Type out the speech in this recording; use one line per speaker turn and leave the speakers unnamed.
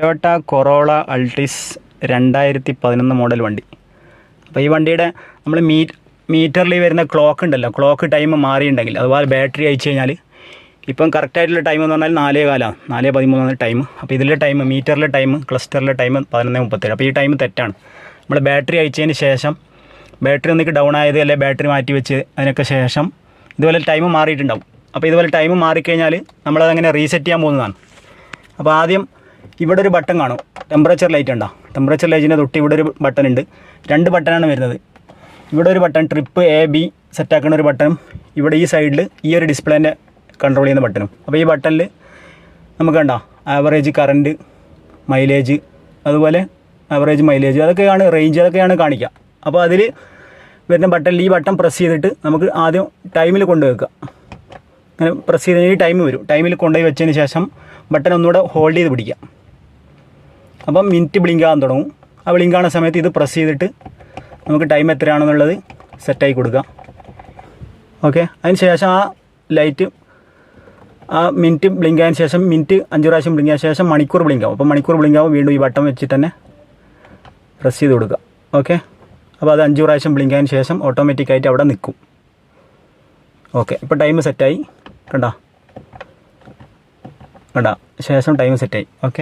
Toyota corolla Altis രണ്ടായിരത്തി പതിനൊന്ന് model വണ്ടി. അപ്പോൾ ഈ വണ്ടിയുടെ നമ്മൾ മീ മീറ്ററിൽ വരുന്ന ക്ലോക്ക് ഉണ്ടല്ലോ ക്ലോക്ക് ടൈം മാറിയിട്ടുണ്ടെങ്കിൽ അതുപോലെ ബാറ്ററി അയച്ചു കഴിഞ്ഞാൽ ഇപ്പം കറക്റ്റായിട്ടുള്ള ടൈം എന്ന് പറഞ്ഞാൽ നാലേ കാലമാണ് നാലേ പതിമൂന്നാണ് ടൈം. അപ്പോൾ ഇതിലെ ടൈം മീറ്ററിലെ ടൈം ക്ലസ്റ്ററിലെ ടൈം പതിനൊന്ന് മുപ്പത്തേഴ്. അപ്പോൾ ഈ ടൈം തെറ്റാണ്. നമ്മൾ ബാറ്ററി അയച്ചതിന് ശേഷം ബാറ്ററി ഒന്നിക്ക് ഡൗൺ ആയത് അല്ലെ ബാറ്ററി മാറ്റി വെച്ച് അതിനൊക്കെ ശേഷം ഇതുപോലെ ടൈം മാറിയിട്ടുണ്ടാവും. അപ്പോൾ ഇതുപോലെ ടൈം മാറിക്കഴിഞ്ഞാൽ നമ്മളതങ്ങനെ റീസെറ്റ് ചെയ്യാൻ പോകുന്നതാണ്. അപ്പോൾ ആദ്യം ഇവിടെ ഒരു ബട്ടൺ കാണും. ടെമ്പറേച്ചർ ലൈറ്റ് ഉണ്ടോ? ടെമ്പറേച്ചർ ലൈറ്റിന്റെ തൊട്ട് ഇവിടെ ഒരു ബട്ടൺ ഉണ്ട്. രണ്ട് ബട്ടണാണ് വരുന്നത്. ഇവിടെ ഒരു ബട്ടൺ ട്രിപ്പ് എ ബി സെറ്റാക്കുന്ന ഒരു ബട്ടണും ഇവിടെ ഈ സൈഡിൽ ഈ ഒരു ഡിസ്പ്ലേന്റെ കൺട്രോൾ ചെയ്യുന്ന ബട്ടണും അപ്പോൾ ഈ ബട്ടണിൽ നമുക്ക് കണ്ടോ? ആവറേജ് കറണ്ട് മൈലേജ് അതുപോലെ ആവറേജ് മൈലേജ് അതൊക്കെയാണ് റേഞ്ച് അതൊക്കെയാണ് കാണിക്കുക അപ്പോൾ അതിൽ വരുന്ന ബട്ടണിൽ ഈ ബട്ടൺ പ്രസ് ചെയ്തിട്ട് നമുക്ക് ആദ്യം ടൈമിൽ കൊണ്ടുവെക്കുക അങ്ങനെ പ്രസ് ചെയ്ത് കഴിഞ്ഞാൽ ടൈം വരും. ടൈമിൽ കൊണ്ടുപോയി വെച്ചതിന് ശേഷം ബട്ടൺ ഒന്നുകൂടെ ഹോൾഡ് ചെയ്ത് പിടിക്കുക അപ്പം മിനിറ്റ് ബ്ലിങ്ക് ആകാൻ തുടങ്ങും. ആ ബ്ലിങ്ക് ആവുന്ന സമയത്ത് ഇത് പ്രസ് ചെയ്തിട്ട് നമുക്ക് ടൈം എത്രയാണെന്നുള്ളത് സെറ്റായി കൊടുക്കാം. ഓക്കെ അതിന് ശേഷം ആ ലൈറ്റ് ആ മിനിറ്റ് ബ്ലിങ്ക് ആയതിനു ശേഷം മിനിറ്റ് അഞ്ച് പ്രാവശ്യം ബ്ലിങ്ക് ആയ ശേഷം മണിക്കൂർ ബ്ലിങ്ക് ആവും. അപ്പോൾ മണിക്കൂർ ബ്ലിങ്ക് ആവും വീണ്ടും ഈ ബട്ടൺ വെച്ചിട്ട് തന്നെ പ്രസ് ചെയ്ത് കൊടുക്കുക. ഓക്കെ അപ്പോൾ അത് അഞ്ച് പ്രാവശ്യം ബ്ലിങ്ക് ആയതിനു ശേഷം ഓട്ടോമാറ്റിക്കായിട്ട് അവിടെ നിൽക്കും. ഓക്കെ ഇപ്പോൾ ടൈം സെറ്റായി കണ്ടോ? കണ്ടോ? ശേഷം ടൈം സെറ്റായി ഓക്കെ